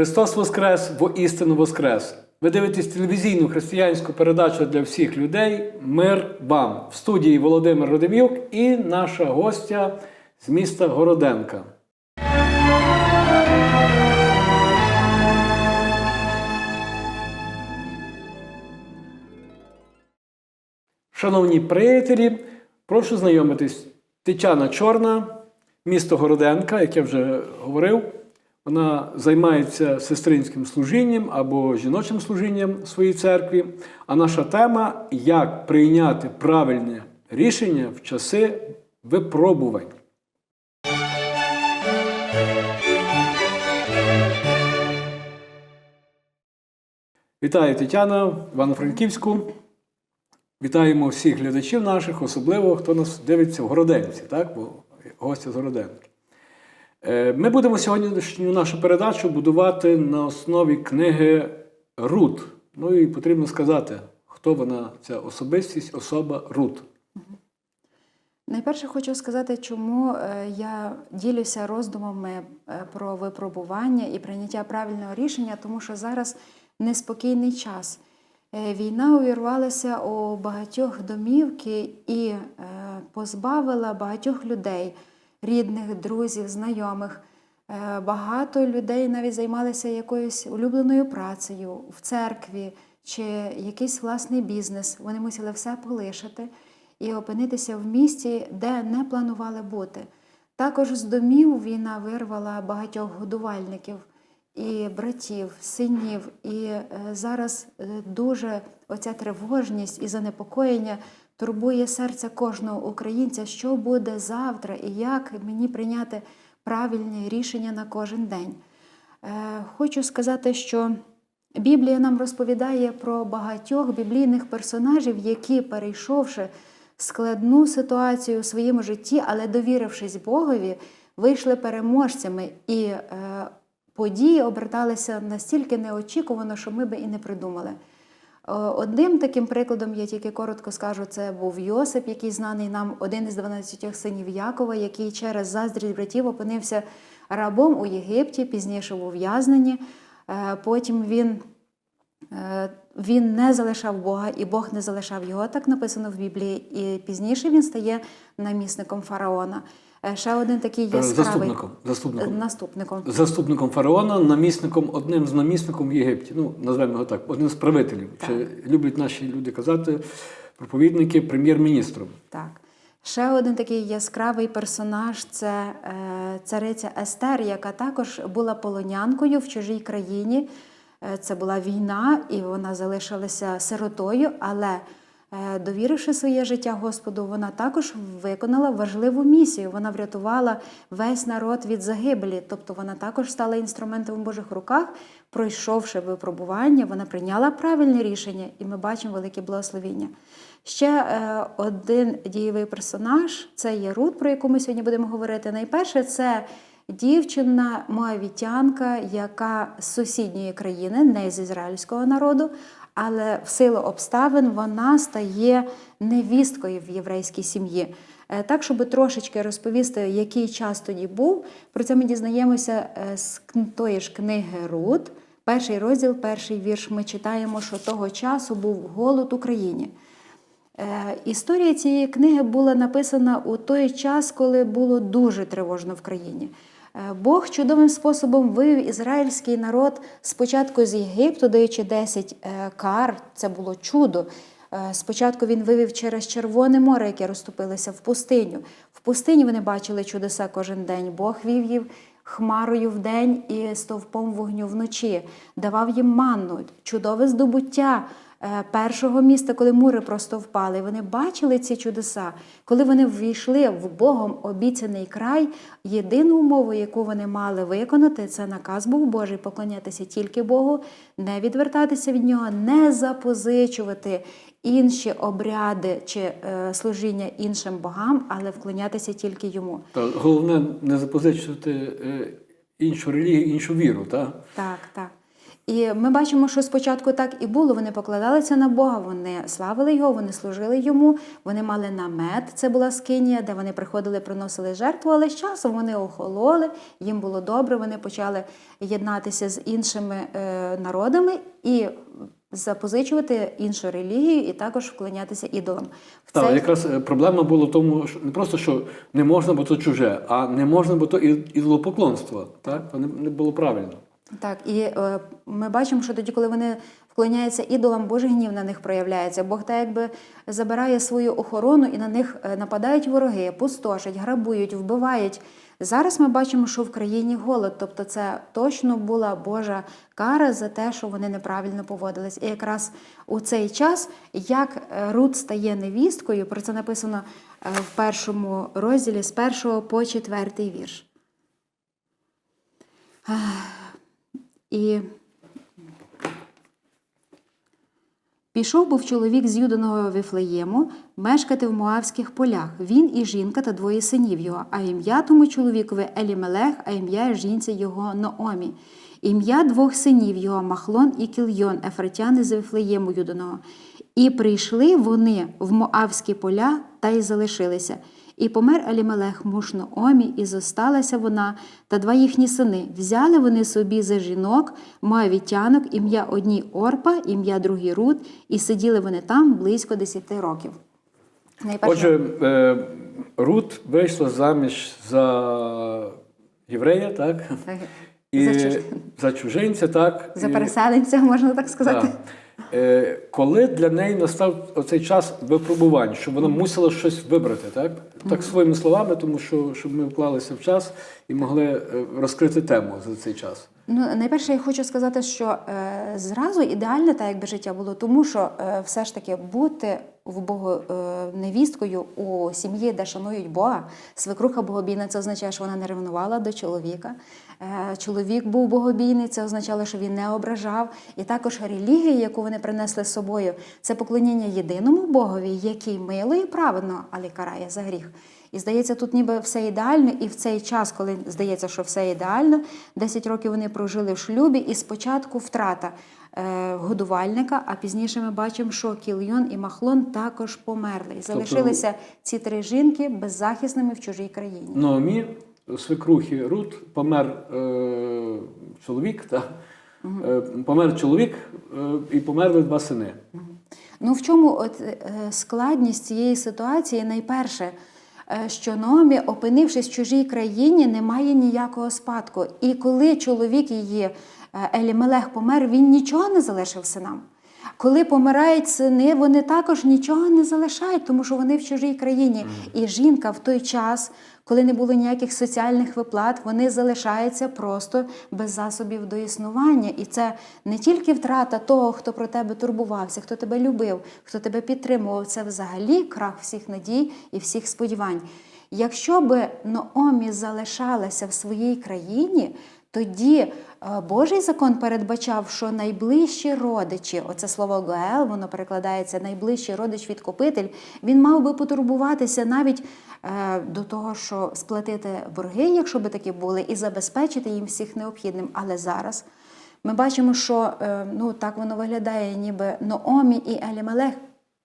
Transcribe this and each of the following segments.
Христос Воскрес, воістину Воскрес! Ви дивитесь телевізійну християнську передачу для всіх людей Мир вам в студії Володимир Родимюк і наша гостя з міста Городенка. Шановні приятелі, прошу знайомитись. Тетяна Чорна, місто Городенка, як я вже говорив, вона займається сестринським служінням або жіночим служінням в своїй церкві. А наша тема як прийняти правильне рішення в часи випробувань. Вітаю Тетяна Івано-Франківську. Вітаємо всіх глядачів наших, особливо хто нас дивиться в Городенці, так? бо гостя з Городенки. Е, Ми будемо сьогоднішню нашу передачу будувати на основі книги Рут. Ну і потрібно сказати, хто вона, ця особистість, особа Рут. Найперше хочу сказати, чому е, я ділюся роздумами е, про випробування і прийняття правильного рішення, тому що зараз неспокійний час. Війна увірвалася у багатьох домівки і позбавила багатьох людей, рідних, друзів, знайомих. Е, Багато людей навіть займалися якоюсь улюбленою працею в церкві чи якийсь власний бізнес. Вони мусили все полишити і опинитися в місті, де не планували бути. Також з домів війна вирвала багатьох годувальників і братів, синів. І е, зараз е, дуже оця тривожність і занепокоєння турбує серце кожного українця, що буде завтра і як мені прийняти правильні рішення на кожен день. Е, Хочу сказати, що Біблія нам розповідає про багатьох біблійних персонажів, які, перейшовши складну ситуацію у своєму житті, але довірившись Богові, вийшли переможцями, і е, події оберталися настільки неочікувано, що ми би і не придумали. Е, Одним таким прикладом, я тільки коротко скажу, це був Йосип, який знаний нам один із 12 синів Якова, який через заздрість братів опинився рабом у Єгипті, пізніше в ув'язненні. Е, Потім він він не залишав Бога, і Бог не залишав його, так написано в Біблії. І пізніше він стає намісником фараона. Е, Ще один такий Е, яскравий Заступником. Е, Заступником. наступником. Заступником фараона, намісником, одним з намісником в Єгипті. Ну, назвемо його так, одним з правителів. Чи люблять наші люди казати, проповідники, прем'єр-міністром. Так. Ще один такий яскравий персонаж це е, цариця Естер, яка також була полонянкою в чужій країні. Е, Це була війна, і вона залишилася сиротою, але е, довіривши своє життя Господу, вона також виконала важливу місію. Вона врятувала весь народ від загибелі. Тобто вона також стала інструментом у Божих руках, пройшовши випробування, вона прийняла правильне рішення, і ми бачимо велике благословіння. Ще е, один дієвий персонаж це є Рут, про яку ми сьогодні будемо говорити. Найперше, це дівчина моавітянка, яка з сусідньої країни, не з ізраїльського народу, але в силу обставин вона стає невісткою в єврейській сім'ї. Е, Так, щоб трошечки розповісти, який час тоді був, про це ми дізнаємося е, з тої ж книги Рут. Перший розділ, перший вірш. Ми читаємо, що того часу був голод в Україні. Е, Історія цієї книги була написана у той час, коли було дуже тривожно в країні. Е, Бог чудовим способом вивів ізраїльський народ спочатку з Єгипту, даючи 10 е, кар, це було чудо. Е, Спочатку він вивів через Червоне море, яке розступилося в пустиню. В пустині вони бачили чудеса кожен день. Бог вів їх хмарою вдень і стовпом вогню вночі, давав їм манну, чудове здобуття першого міста, коли мури просто впали. І Вони бачили ці чудеса. Коли вони ввійшли в Богом обіцяний край, єдину умову, яку вони мали виконати, це наказ був Божий поклонятися тільки Богу, не відвертатися від нього, не запозичувати інші обряди чи е, служіння іншим богам, але вклонятися тільки йому. Та головне не запозичувати е, іншу релігію, іншу віру. Та? Так, так. І ми бачимо, що спочатку так і було. Вони покладалися на Бога, вони славили його, вони служили йому, вони мали намет. Це була скинія, де вони приходили, приносили жертву, але з часом вони охололи, їм було добре. Вони почали єднатися з іншими е, народами і запозичувати іншу релігію, і також вклонятися ідолам. В Так, цей- якраз е, проблема була в тому, що не просто що не можна, бо то чуже, а не можна, бо то ідолопоклонство. Так? Не, не було правильно. Так, і е, ми бачимо, що тоді, коли вони вклоняються ідолам, Божий гнів на них проявляється. Бог так якби забирає свою охорону і на них е, нападають вороги, пустошать, грабують, вбивають. Зараз ми бачимо, що в країні голод, тобто це точно була Божа кара за те, що вони неправильно поводились. І якраз у цей час, як е, Рут стає невісткою, про це написано е, в першому розділі з першого по четвертий вірш. І пішов був чоловік з Юданого Вифлеєму мешкати в Моавських полях. Він і жінка та двоє синів його, а ім'я тому чоловікові Елімелех, а ім'я жінці його Ноомі. Ім'я двох синів його Махлон і Кільйон, ефратяни з Вифлеєму Юданого. І прийшли вони в Моавські поля та й залишилися. І помер Елімелех муж Ноомі, і зосталася вона та два їхні сини. Взяли вони собі за жінок моавітянок, ім'я одній Орпа, ім'я другій Рут, і сиділи вони там близько десяти років. Найперше, Отже, е, Рут вийшла заміж за єврея, так? Так, І за чужинця, так? за переселенця, можна так сказати. Так. Е, коли для неї настав оцей час випробувань, що вона мусила щось вибрати, так? Так своїми словами, тому що щоб ми вклалися в час і могли е, розкрити тему за цей час. Ну, найперше, я хочу сказати, що е, зразу ідеальне так, якби життя було, тому що е, все ж таки бути в Богу е, невісткою у сім'ї, де шанують Бога, свекруха богобійна, це означає, що вона не ревнувала до чоловіка. Е, чоловік був богобійний, це означало, що він не ображав. І також релігія, яку вони принесли з собою, це поклоніння єдиному Богові, який милує праведно, але карає за гріх. І здається, тут ніби все ідеально, і в цей час, коли здається, що все ідеально, 10 років вони прожили в шлюбі, і спочатку втрата е, годувальника, а пізніше ми бачимо, що Кільйон і Махлон також померли. І залишилися ці три жінки беззахисними в чужій країні. Номі, свекрухи Рут, помер е, чоловік, так? Е, помер чоловік е, і померли два сини. Ну в чому от е, складність цієї ситуації? Найперше, що Номі, опинившись в чужій країні, не має ніякого спадку. І коли чоловік її е, Елімелех помер, він нічого не залишив синам. Коли помирають сини, вони також нічого не залишають, тому що вони в чужій країні. І жінка в той час, коли не було ніяких соціальних виплат, вони залишаються просто без засобів до існування. І це не тільки втрата того, хто про тебе турбувався, хто тебе любив, хто тебе підтримував. Це взагалі крах всіх надій і всіх сподівань. Якщо би Ноомі залишалася в своїй країні, тоді е, Божий закон передбачав, що найближчі родичі, оце слово Гоел, воно перекладається найближчий родич відкупитель, він мав би потурбуватися навіть е, до того, що сплатити борги, якщо би такі були, і забезпечити їм всіх необхідним. Але зараз ми бачимо, що е, ну так воно виглядає, ніби Ноомі і Елімелех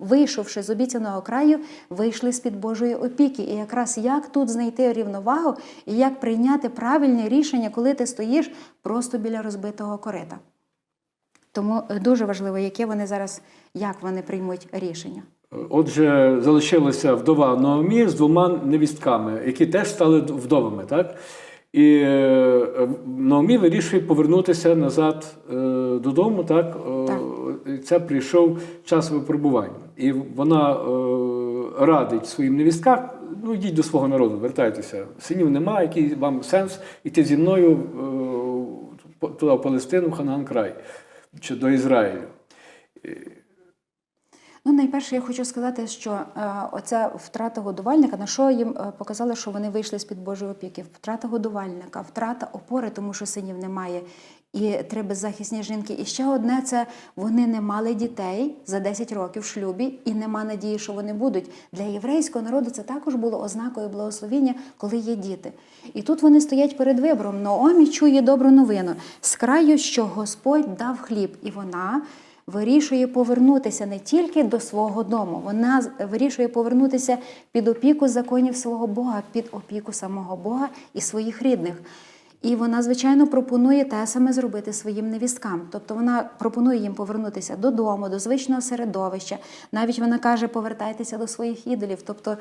вийшовши з обіцяного краю, вийшли з-під Божої опіки. І якраз як тут знайти рівновагу і як прийняти правильне рішення, коли ти стоїш просто біля розбитого корита. Тому е, дуже важливо, яке вони зараз, як вони приймуть рішення. Отже, залишилася вдова Наомі з двома невістками, які теж стали вдовами. Так? І е, Наомі вирішує повернутися назад е, додому. Так? Це прийшов час випробувань. І вона е, радить своїм невісткам, ну йдіть до свого народу, вертайтеся. Синів немає, який вам сенс іти зі мною е, туди в Палестину, в Ханаан край чи до Ізраїлю. Ну, найперше, я хочу сказати, що е, оця втрата годувальника, на що їм е, показали, що вони вийшли з-під Божої опіки? Втрата годувальника, втрата опори, тому що синів немає. І три беззахисні жінки. І ще одне це вони не мали дітей за 10 років в шлюбі, і нема надії, що вони будуть. Для єврейського народу це також було ознакою благословіння, коли є діти. І тут вони стоять перед вибором. Наомі чує добру новину з краю, що Господь дав хліб, і вона вирішує повернутися не тільки до свого дому, вона вирішує повернутися під опіку законів свого Бога, під опіку самого Бога і своїх рідних. І вона, звичайно, пропонує те саме зробити своїм невісткам. Тобто вона пропонує їм повернутися додому, до звичного середовища. Навіть вона каже, повертайтеся до своїх ідолів. Тобто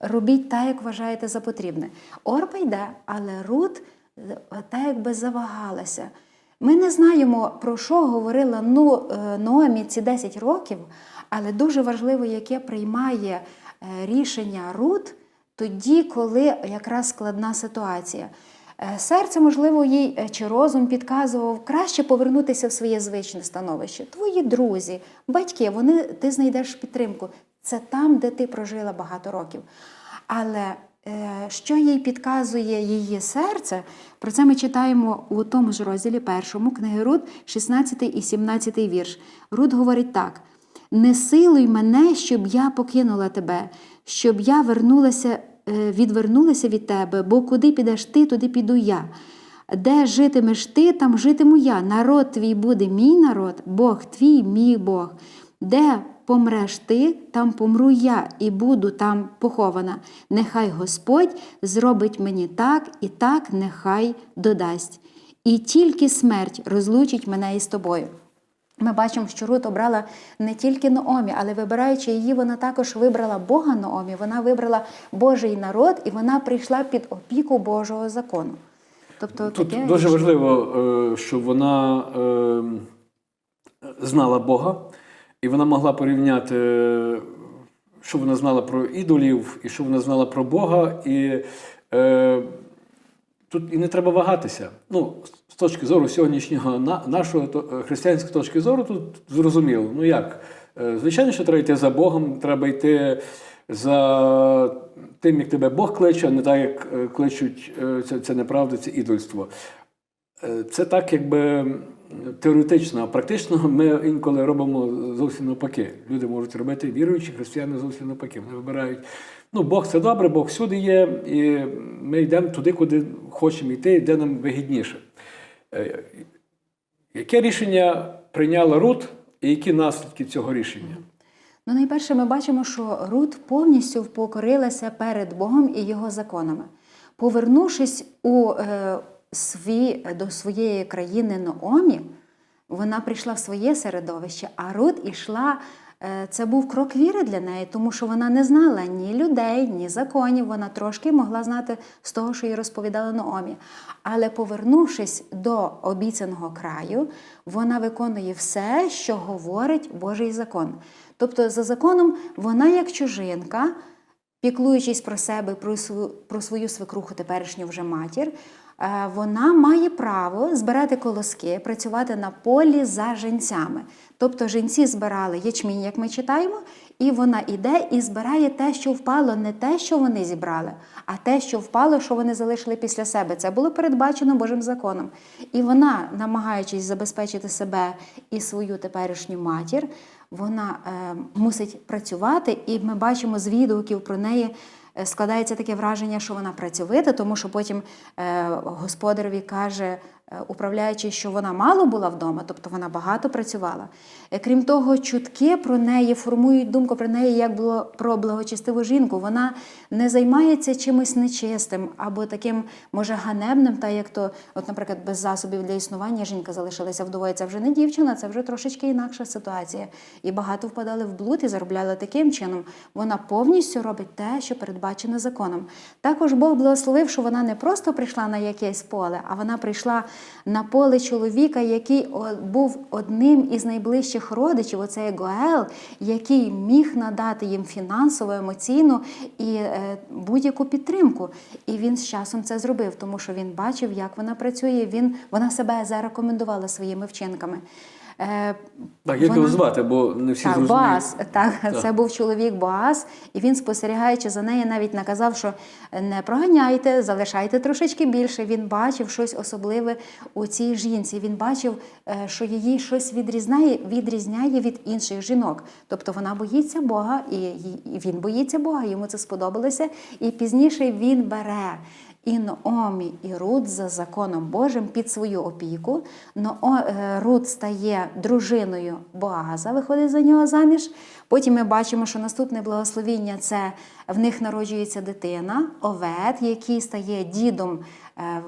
робіть так, як вважаєте за потрібне. Орпа йде, але Рут е, так якби завагалася. Ми не знаємо, про що говорила ну, е, Ноемі ці 10 років, але дуже важливо, яке приймає е, рішення Рут тоді, коли якраз складна ситуація. Е, Серце, можливо, їй е, чи розум підказував краще повернутися в своє звичне становище. Твої друзі, батьки, вони ти знайдеш підтримку. Це там, де ти прожила багато років. Але е, що їй підказує її серце, про це ми читаємо у тому ж розділі першому книги Руд, 16 і 17 вірш. Руд говорить так: не силуй мене, щоб я покинула тебе, щоб я вернулася, е, відвернулася від тебе, бо куди підеш ти, туди піду я. Де житимеш ти, там житиму я. Народ твій буде мій народ, Бог твій мій Бог. Де помреш ти, там помру я і буду там похована. Нехай Господь зробить мені так і так нехай додасть. І тільки смерть розлучить мене із тобою. Ми бачимо, що Рут обрала не тільки Наомі, але вибираючи її, вона також вибрала Бога Наомі, вона вибрала Божий народ і вона прийшла під опіку Божого закону. Тобто Тут таке дуже важливо, е, щоб вона е, знала Бога, і вона могла порівняти, що вона знала про ідолів, і що вона знала про Бога. І е, тут і не треба вагатися. Ну, з точки зору сьогоднішнього нашого е, християнської точки зору, тут зрозуміло. Ну як? Е, Звичайно, що треба йти за Богом, треба йти за тим, як тебе Бог кличе, а не так, як е, кличуть це, це неправда, це ідольство. Це так, якби теоретично, а практично ми інколи робимо зовсім навпаки. Люди можуть робити віруючі, християни зовсім навпаки. Вони вибирають. Ну, Бог це добре, Бог всюди є, і ми йдемо туди, куди хочемо йти, де нам вигідніше. Е, Яке рішення прийняла Рут і які наслідки цього рішення? Ну, найперше, ми бачимо, що Рут повністю покорилася перед Богом і його законами. Повернувшись у, е, свій, до своєї країни Наомі, вона прийшла в своє середовище, а Рут ішла. Е, Це був крок віри для неї, тому що вона не знала ні людей, ні законів. Вона трошки могла знати з того, що їй розповідали Наомі. Але повернувшись до обіцяного краю, вона виконує все, що говорить Божий закон. Тобто, за законом, вона як чужинка, піклуючись про себе, про свою, свекруху, теперішню вже матір, вона має право збирати колоски, працювати на полі за женцями. Тобто жінці збирали ячмінь, як ми читаємо, і вона іде і збирає те, що впало, не те, що вони зібрали, а те, що впало, що вони залишили після себе. Це було передбачено Божим законом. І вона, намагаючись забезпечити себе і свою теперішню матір, вона е, мусить працювати, і ми бачимо з відгуків про неї. Е, Складається таке враження, що вона працьовита, тому що потім е, господареві каже, управляючи, що вона мало була вдома, тобто вона багато працювала. Е, Крім того, чутки про неї формують думку про неї як було про благочестиву жінку. Вона не займається чимось нечистим або таким, може, ганебним, та як то, от, наприклад, без засобів для існування жінка залишилася вдовою. Це вже не дівчина, це вже трошечки інакша ситуація. І багато впадали в блуд і заробляли таким чином. Вона повністю робить те, що передбачено законом. Також Бог благословив, що вона не просто прийшла на якесь поле, а вона прийшла на поле чоловіка, який був одним із найближчих родичів, оцей Гоел, який міг надати їм фінансову, емоційну і е, будь-яку підтримку. І він з часом це зробив, тому що він бачив, як вона працює. Він, вона себе зарекомендувала своїми вчинками. Е, Так, як його звати, бо не всі так, зрозуміють. Боаз, так, Так. це був чоловік Боаз, і він, спостерігаючи за нею, навіть наказав, що не проганяйте, залишайте трошечки більше. Він бачив щось особливе у цій жінці. Він бачив, е, що її щось відрізняє, відрізняє від інших жінок. Тобто вона боїться Бога, і він боїться Бога. Йому це сподобалося. І пізніше він бере. І Наомі і Рут за законом Божим під свою опіку. Ноо, е, Рут стає дружиною Боаза, виходить за нього заміж. Потім ми бачимо, що наступне благословіння це в них народжується дитина, Овет, який стає дідом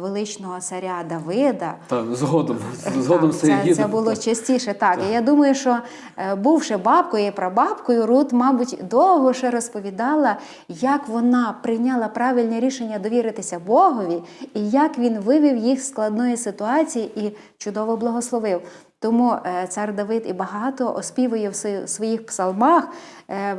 величного царя Давида. Так, згодом. Згодом Так, це, це було Так. частіше. Так. І я думаю, що е, бувши бабкою і прабабкою, Рут, мабуть, довго ще розповідала, як вона прийняла правильне рішення довіритися Богові, і як він вивів їх з складної ситуації і чудово благословив. Тому е, цар Давид і багато оспівує в своїх псалмах е,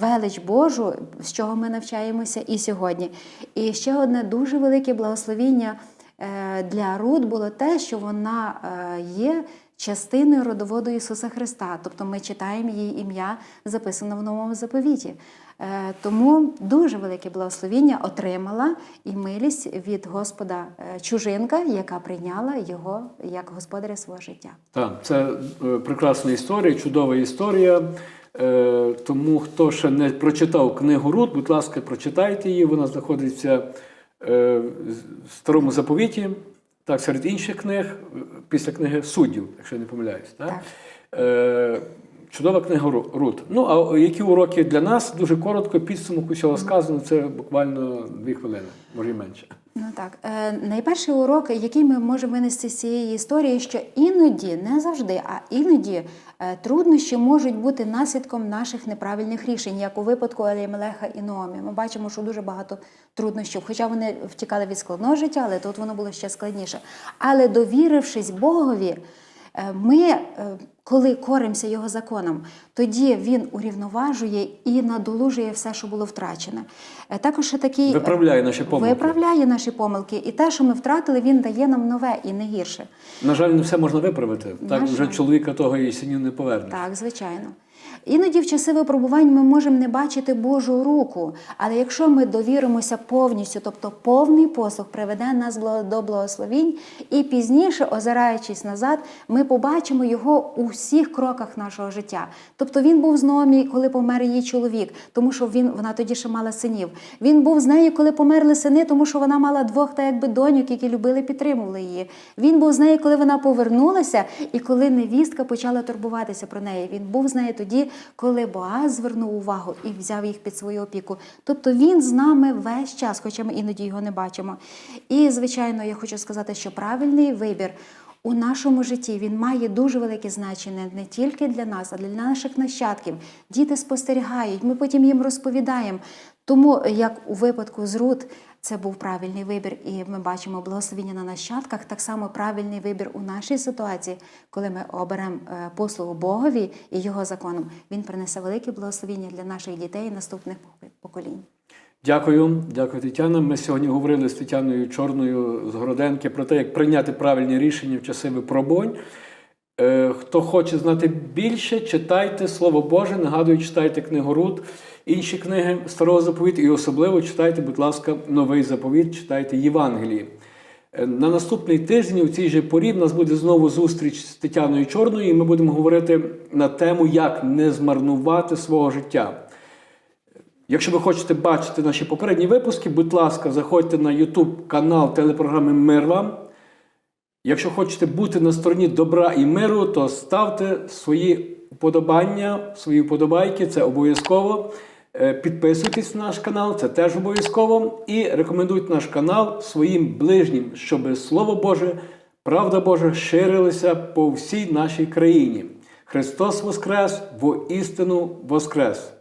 велич Божу, з чого ми навчаємося і сьогодні. І ще одне дуже велике благословіння е, для Рут було те, що вона є частиною родоводу Ісуса Христа. Тобто ми читаємо її ім'я, записане в новому заповіті. Е, Тому дуже велике благословіння отримала і милість від Господа е, чужинка, яка прийняла його як господаря свого життя. Так, це е, прекрасна історія, чудова історія. Тому хто ще не прочитав книгу Рут, будь ласка, прочитайте її. Вона знаходиться в старому заповіті, так, серед інших книг, після книги суддів, якщо я не помиляюсь. Так? Так. Чудова книга Ру- Рут. Ну, а які уроки для нас? Дуже коротко, підсумок усього сказано, це буквально дві хвилини, може і менше. Ну так, е, найперший урок, який ми можемо винести з цієї історії, що іноді, не завжди, а іноді е, труднощі можуть бути наслідком наших неправильних рішень, як у випадку Елімелеха і Ноомі. Ми бачимо, що дуже багато труднощів, хоча вони втікали від складного життя, але тут воно було ще складніше. Але довірившись Богові, е, ми, е, коли коримося його законом, тоді він урівноважує і надолужує все, що було втрачене. Е, Також ще такий Виправляє наші помилки. Виправляє наші помилки, і те, що ми втратили, він дає нам нове і не гірше. На жаль, не все можна виправити. Так, жаль. вже чоловіка того і синів не повернеш. Так, звичайно. Іноді в часи випробувань ми можемо не бачити Божу руку, але якщо ми довіримося повністю, тобто повний послуг приведе нас до благословінь, і пізніше, озираючись назад, ми побачимо його у всіх кроках нашого життя. Тобто він був з Номі, коли помер її чоловік, тому що він, вона тоді ще мала синів. Він був з нею, коли померли сини, тому що вона мала двох та якби доньок, які любили, підтримували її. Він був з нею, коли вона повернулася, і коли невістка почала турбуватися про неї. Він був з нею тоді, коли Боаз звернув увагу і взяв їх під свою опіку. Тобто він з нами весь час, хоча ми іноді його не бачимо. І, звичайно, я хочу сказати, що правильний вибір. У нашому житті він має дуже велике значення не тільки для нас, а для наших нащадків. Діти спостерігають, ми потім їм розповідаємо. Тому, як у випадку з Рут, це був правильний вибір, і ми бачимо благословення на нащадках. Так само правильний вибір у нашій ситуації, коли ми оберемо е, послугу Богові і його законом. Він принесе велике благословення для наших дітей і наступних поколінь. Дякую, дякую, Тетяна. Ми сьогодні говорили з Тетяною Чорною з Городенки про те, як прийняти правильні рішення в часи випробувань. Е, Хто хоче знати більше, читайте Слово Боже. Нагадую, читайте книгу Рут, інші книги Старого заповіту, і особливо читайте, будь ласка, новий заповіт, читайте Євангелії. Е, На наступний тиждень у цій же порі в нас буде знову зустріч з Тетяною Чорною, і ми будемо говорити на тему, як не змарнувати свого життя. Якщо ви хочете бачити наші попередні випуски, будь ласка, заходьте на YouTube канал телепрограми Мир вам. Якщо хочете бути на стороні добра і миру, то ставте свої вподобання, свої вподобайки, це обов'язково. Е, Підписуйтесь на наш канал, це теж обов'язково. І рекомендуйте наш канал своїм ближнім, щоб Слово Боже, правда Божа ширилася по всій нашій країні. Христос Воскрес, во істину Воскрес!